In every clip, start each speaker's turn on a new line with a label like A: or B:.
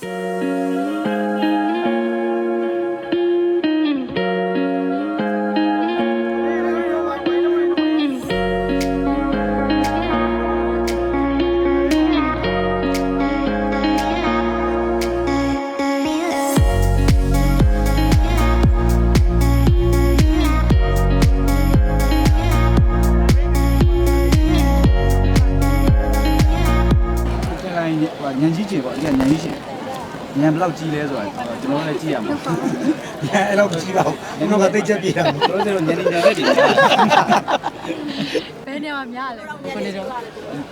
A: ကျန်တိုင်းဟိုညန်ကြီးကျင်ပေါ့ဒီက ညန်ကြီးရှင်ညန်ဘယ်လောက်ကြီးလဲဆိုတာကျွန်တော်လည်းကြည့်ရမှာ
B: ညာအဲ့လောက်ကြီးပါဘူးကျွန်တော်ကသိချက်ပြေတာ
A: တို့တို့ညန်နေညန်လက်တွေ
C: ဘယ်နေရာမှာများလဲခုနေတော့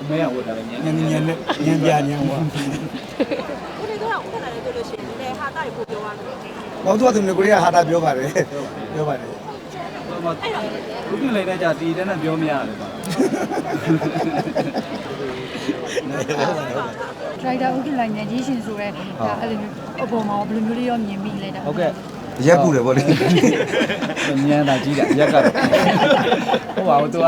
A: အမဲရဝတ်တာလည်းညန်
B: ညံညံနဲ့ညံပြညံဟော
D: ဦးလေးကတော့ဥက္ကဋ္ဌလည်းပြောလို့ရှိရင်လည်းဟာတာတွေပို့ပြောရမယ်
B: ဘောသူကသူမျိုးကိုရီးယားဟာတာပြောပါတယ်ပြောပါတယ်
A: ဟိုမှာဘုရင်လည်းတဲ့ကြတီတဲ့နဲ့ပြောမရတယ်ပါ
C: ဒရိုက်တာဥက္ကဋ္ဌညဉ့်ကြီးရှင်ဆိုရဲဒါအဲ့လိုမျိုးအပေါ်မှာဘယ်လိုမျိုးလေးရောမြင်မိလဲဒါ
A: ဟုတ်ကဲ့
B: ရက်ပူတယ်ဗောလေ
A: ညံတာကြီးတာရက်ကတော့ဟိုပါဟိုသူက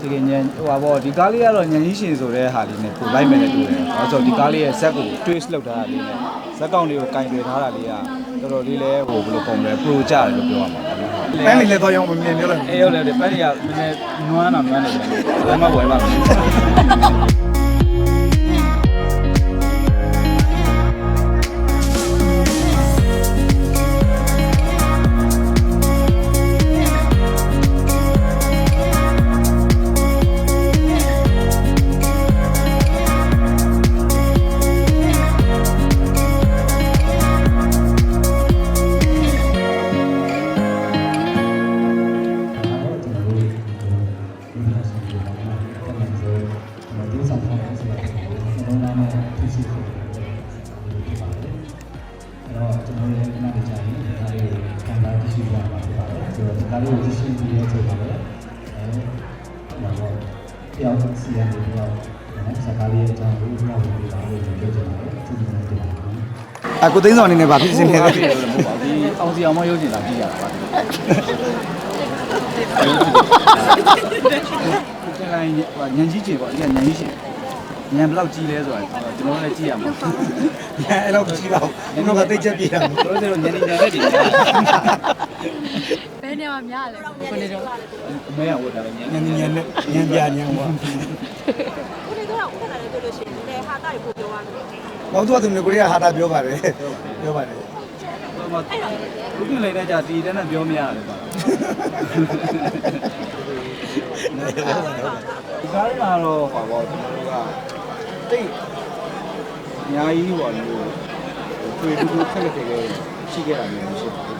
A: ဒီကညံဟိုပါဗောဒီကားလေးကတော့ညံကြီးရှင်ဆိုတဲ့ဟာလေးနဲ့ကိုလိုက်မယ်နဲ့တူတယ်။အဲဆိုဒီကားလေးရဲ့ဇက်ကို twist လုပ်ထားတာလေးနဲ့ဇက်ကောင်လေးကိုကင်တွယ်ထားတာလေးကတော်တော်လေးလဲဟိုဘယ်လိုပုံလဲ pro ကြတယ်လို့ပြောရမှာပေါ့နော်။
B: ပန်းလေးလည်းတော့ရောင်းမမြင်ပြောလိုက်
A: အေးဟုတ်တယ်ပန်းရီကနည်းနည်းနွမ်းတော့နွမ်းနေတယ်ဘယ်မှဝယ်ပါမယ်
E: တော့ကျွန်တော်ရဲ့ခဏလေးကြာရင်ဒါလေးကိုခံစားကြည့်ရှုရမှာဖြစ်ပါတယ်ဆိုတော့ဒါလေးကိုကြည့်ရှုပြီးတဲ့အချိန်မှာလည်းအဲဟိုတော့တယောက်စီရနေတော့နော်စကားလေးအကြောင်းကိုပြောပြပေးပါလို့ပြောချင်ပါတယ်သူဒီနေ့တင်ပါမယ်
B: အကိုသိန်းဆောင်အနေနဲ့ဗာဖြစ်စင်နေ
A: ဘာ
B: တယ်
A: ဖြစ်လို့လဲမဟုတ်ပါဘူးဒီအောင်စီအောင်မရုပ်ရှင်လာကြည့်ရတာပါဒီကျန်တိုင်းဟိုညန်ကြီးကျင်ပေါ့ဒီကညန်ကြီးရှင် ညန်ဘယ်လောက်ကြီးလဲဆိုတာကျွန်တော်လည်းကြည့်ရမှာ
B: ညာအဲ့လောက်ကြီးပါဘူးကျွန်တော်ကသိချက်ပြေတာ
A: တို့တို့ညန်နေညန်လက်တွေ
C: ဘယ်နေရာမှာများလဲခုနေတော့
A: အမဲရဝတ်တာလည်းညန်
B: ညံညံနဲ့ညံပြညံဟော
D: ဦးလေးကတော့ဥက္ကဋ္ဌလည်းပြောလို့ရှိရင်လည်းဟာတာတွေပို့ပြောရမယ်
B: ဘောသူကသူမျိုးကိုရီးယားဟာတာပြောပါတယ်ပြောပါတယ်
A: ဟိုမှာဘုရင်လည်းတဲ့ကြတီတဲ့နဲ့ပြောမရတယ်ပါဒီကားလေးမှာတော့ဟောပေါ့ကျွန်တော်တို့က တိတ်အများကြီးပေါ့လို့တွေ့တူတူခက်ခက်ခဲခဲရှိခဲ့တာမျိုးမရှိပါဘူး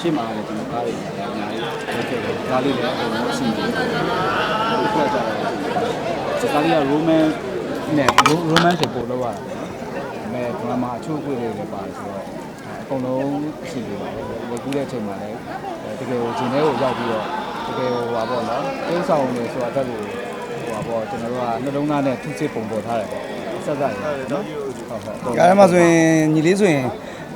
A: ရှင်းမှာလည်းကျွန်တော်ကားလေးအများကြီးလုပ်ခဲ့တယ်ကားလေးလည်းအကုန်လုံးအဆင်ပြေတယ်ဒီကကြတော့ဒီကားလေးက romance နဲ့ romance ကိုပို့လောက်ရတာဒါပေမဲ့ဒရာမာအချို့အကွေလေးတွေပါတယ်ဆိုတော့အကုန်လုံးအဆင်ပြေပါတယ်ဝယ်ကူးတဲ့အချိန်မှာလည်းတကယ်ကိုဂျင်းထဲကိုရောက်ပြီးတော့တကယ်ဟိုပါပေါ့နော်တိတ်ဆောင်နေဆိုတာတက်လို့ဟို ပါပေါ့ကျွန်တော်တို့ကနှလုံးသားနဲ့ထုစစ်ပုံပေါ်ထားတယ်ပေါ့ဆက်ဆက်ရနော်ဟုတ်ဟုတ်
B: ကားထဲမှာဆိုရင်ညီလေးဆိုရင်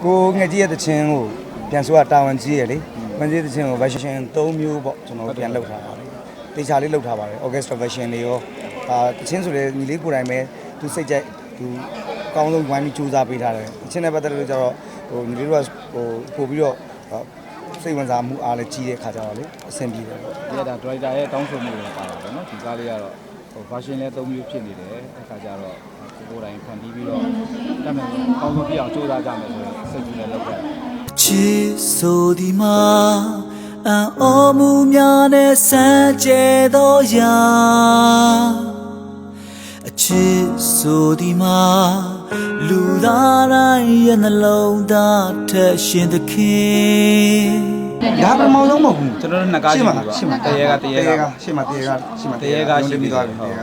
B: ကိုငှက်ကြီးရဲ့တခြင်းကိုပြန်ဆိုတာတာဝန်ကြီးရလေဝန်ကြီးတခြင်းကို version 3မျိုးပေါ့ကျွန်တော်ပြန်လုပ်ထားပါတယ်တေချာလေးလုပ်ထားပါတယ် orchestra version လေးရောအာတခြင်းဆိုလေညီလေးကိုယ်တိုင်ပဲသူစိတ်ကြိုက်သူအကောင်းဆုံးဝိုင်းပြီးစူးစမ်းပေးထားတယ်တခြင်းနဲ့ပတ်သက်လို့ကျတော့ဟိုညီလေးတို့ကဟိုပို့ပြီးတော့စိတ်ဝင်စားမှုအားလည်းကြီးတဲ့ခါကျတော့လေအဆင်ပြေတယ်ပေါ့
A: ဒီကဒါဒရိုက်တာရဲ့တောင်းဆိုမှုတွေပါတာပေါ့နော်ဒီကားလေးကတော့ ဟို version လည်း၃မျိုးဖြစ်နေတယ်အခါကျတော့ကိုယ်တိုင်ဖန်တီးပြီးတော့တတ်မယ်အကောင်းဆုံးပြအောင်ကြိုးစားကြမယ်ဆိုတော့စိတ်ကြီးနဲ့လုပ်ခဲ့တယ်
F: ချစ်ဆိုဒီမှာအံ့ဩမှုများနဲ့စမ်းကြဲသောရာအချစ်ဆိုဒီမှာလူသားတိုင်းရဲ့နှလုံးသားထက်ရှင်သခင်
B: ဒါပထမဆုံးမဟုတ်ဘူး
A: ကျွန်တော်တို့နှစ်ကားရှိပြီပေါ့
B: ရှင်းပါ
A: တရေကတရေက
B: ရှင်းပါတရေကရှင်းပါ
A: တရေကရှိပြီ
B: သွား
A: ဟုတ်
B: ပြီတရေက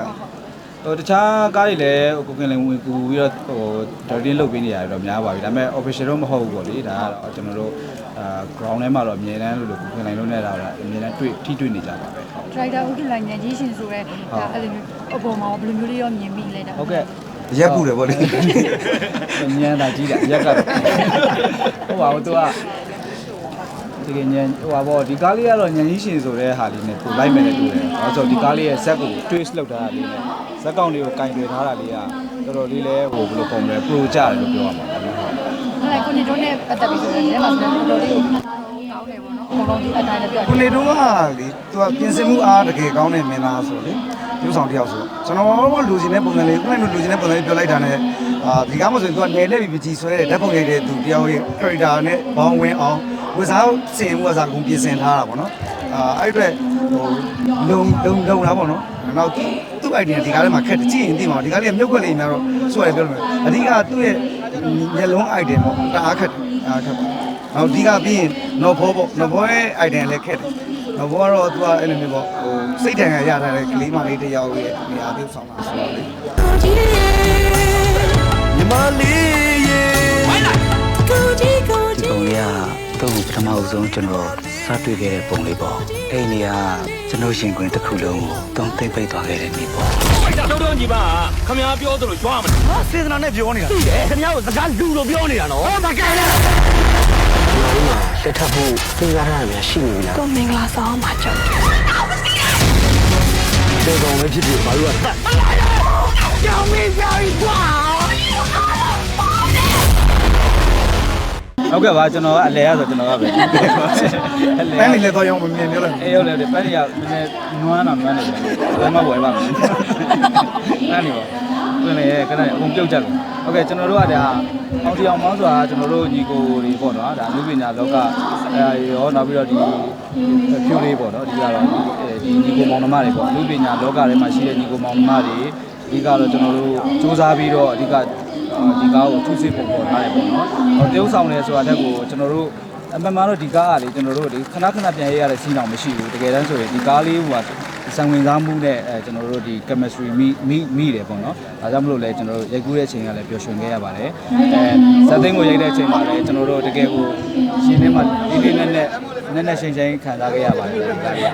A: ဟိုတခြားကားတွေလည်းကိုကင်လည်းဝင်ကူပြီးတော့ဟို directing လုပ်ပေးနေရတယ်တော့များပါပြီဒါပေမဲ့ official တော့မဟုတ်ဘူးပေါ့လေဒါကတော့ကျွန်တော်တို့အာ ground ထဲမှာတော့အမြဲတမ်းလို့လို့ကိုကင်လည်းလုံးနေတာတော့အမြဲတမ်းတွေ့ထိတွေ့နေကြပါပဲဟုတ်
C: ဒရိုက်တာဥက္ကဋ္ဌညဉ့်ကြီးရှင်ဆိုရဲဒါအဲ့လိုမျိုးအပေါ်မှာဘယ်လိုမျိုးလေးရောမြင်မိလဲဒါ
A: ဟုတ်ကဲ့
B: ရက်ပူတယ်ဗောလေ
A: ညံတာကြီးတာရက်ကတော့ဟုတ်ပါဘူးသူက ဒီကညံဟိုပါဗောဒီကားလေးကတော့ညံကြီးရှင်ဆိုတဲ့ဟာလေးနဲ့ကိုလိုက်မယ်နဲ့တူတယ်အဲဆိုဒီကားလေးရဲ့ဇက်ကို twist လုပ်ထားတာလေးနဲ့ဇက်ကောင်လေးကိုကင်တွယ်ထားတာလေးကတော်တော်လေးလဲဟိုဘယ်လိုပုံလဲ pro ကြတယ်လို့ပြောရမှာပေါ့နော်ဟုတ်
C: အဲ့ဒါကိုနေတို့နဲ့ပတ်သက်ပြီးဆိုရင်လည်းမှာဆိုတော့တော်တော်လေးကိုကောင်းတယ်ပေါ့နော်အကုန်လုံးဒီအတိုင်းလည်းပြော
B: ကိုနေတော့ကလေသူကပြင်ဆင်မှုအားတကယ်ကောင်းတဲ့မင်းသားဆိုလေပြုဆောင်တယောက်ဆိုကျွန်တော်လူစီတဲ့ပုံစံလေးကိုနေလူစီတဲ့ပုံစံလေးပြောလိုက်တာနဲ့အာဒီကားမဆိုရင်သူကနေနဲ့ပြီးပကြီးဆွဲတဲ့ဓာတ်ပုံရိုက်တဲ့သူတယောက်ရဲ့ character နဲ့ဘောင်းဝင်အောင် ဝစားစင်ဝစားကုန်ပြင်ဆင်ထားတာပေါ့နော်အာအဲ့အတွက်ဟိုလုံလုံလုံတာပေါ့နော်နောက်သူသူ့ idea ဒီကားထဲမှာခက်တယ်ကြည့်ရင်သိမှာဒီကားလေးကမြုပ်ခွက်လေးများတော့ဆိုရတယ်ပြောလို့အဓိကသူ့ရဲ့မျက်လုံး idea ပေါ့တအားခက်တယ်အားခက်ပါနောက်ဒီကပြီးရင်နော်ဘောပေါ့နော်ဘောရဲ့ idea လည်းခက်တယ်နော်ဘောကတော့သူကအဲ့လိုမျိုးပေါ့ဟိုစိတ်တန်ရရထားတဲ့ကလေးမလေးတစ်ယောက်ရဲ့နေရာပြုဆောင်တာဆိုတော့လေ
F: ညီမလေးရေကိုကြီးကိုကြီးပုံ ရတော့ပထမအဆုံးကျွန်တော်စတွေ့ခဲ့တဲ့ပုံလေးပေါ့အဲ့ဒီနေရာကျွန်တော်ရှင်ခွင်တစ်ခုလုံးကိုတုံးသိမ့်ပိတ်သွားခဲ့တဲ့နေ့ပေါ့
G: တောက်တော့ညီမခမ ्या ပြောသလိုကြွားမလား
B: ဟာစေတနာနဲ့ပြောနေတာ
G: သိတယ်ခမ ्या ကိုစကားလူလိုပြောနေတာနော်ဟောမကဲနဲ့
H: တက်ထပ်ဖို့စဉ်းစားရမှာရှိနေပြီလား
D: ကိုမင်္ဂလာဆောင်မှာကြောက်တယ်
H: တေကောင်လည်းဖြစ်ဖြစ်ဘာလို့ကတတ်
G: ကြောင်မင်းကြောင်ကြီးကွာ
A: ဟုတ်ကဲ့ပါကျွန်တော်ကအလဲရဆိုကျွန်တော်ကပဲ
B: ပန်းလေးလည်းတော့ရောင်းမမြင်ပြောလိုက်
A: အေးဟုတ်တယ်ပန်းကြီးကနည်းနည်းနွမ်းတာနွမ်းနေတယ်ဘယ်မှဝယ်ပါမယ်အဲ့နေပါတွင်လေခဏအကုန်ပြုတ်ကြတယ်ဟုတ်ကဲ့ကျွန်တော်တို့ကဒါအောင်တီအောင်မောင်းဆိုတာကျွန်တော်တို့ညီကိုတွေပေါ့နော်ဒါလူပညာလောကအဲရောနောက်ပြီးတော့ဒီဖြိုးလေးပေါ့နော်ဒီကတော့ဒီညီကိုမောင်နှမတွေပေါ့လူပညာလောကထဲမှာရှိတဲ့ညီကိုမောင်နှမတွေအဓိကတော့ကျွန်တော်တို့စူးစမ်းပြီးတော့အဓိက ဒီကားကိုသူ့စစ်ပုံပေါ်ထားတယ်ပေါ့နော်ဟောတရုပ်ဆောင်နေဆိုတာတက်ကိုကျွန်တော်တို့အမှန်မှန်တော့ဒီကားကလေကျွန်တော်တို့ဒီခဏခဏပြန်ရရတဲ့စီးတောင်မရှိဘူးတကယ်တမ်းဆိုရင်ဒီကားလေးဟိုကစံဝင်စားမှုနဲ့အဲကျွန်တော်တို့ဒီ chemistry မိမိမိတယ်ပေါ့နော်ဒါကြောင့်မလို့လဲကျွန်တော်တို့ရိုက်ကူးတဲ့အချိန်ကလည်းပျော်ရွှင်ခဲ့ရပါတယ်အဲဇက်သိန်းကိုရိုက်တဲ့အချိန်မှာလည်းကျွန်တော်တို့တကယ်ကိုရှင်ထဲမှာဒီလေးနဲ့နဲ့နဲ့နဲ့ရှိန်ရှိန်ခံစားခဲ့ရပါတယ်ဒီကားကြီး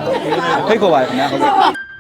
A: ဖိတ်ခေါ်ပါတယ်ခင်ဗျာဟုတ်ကဲ့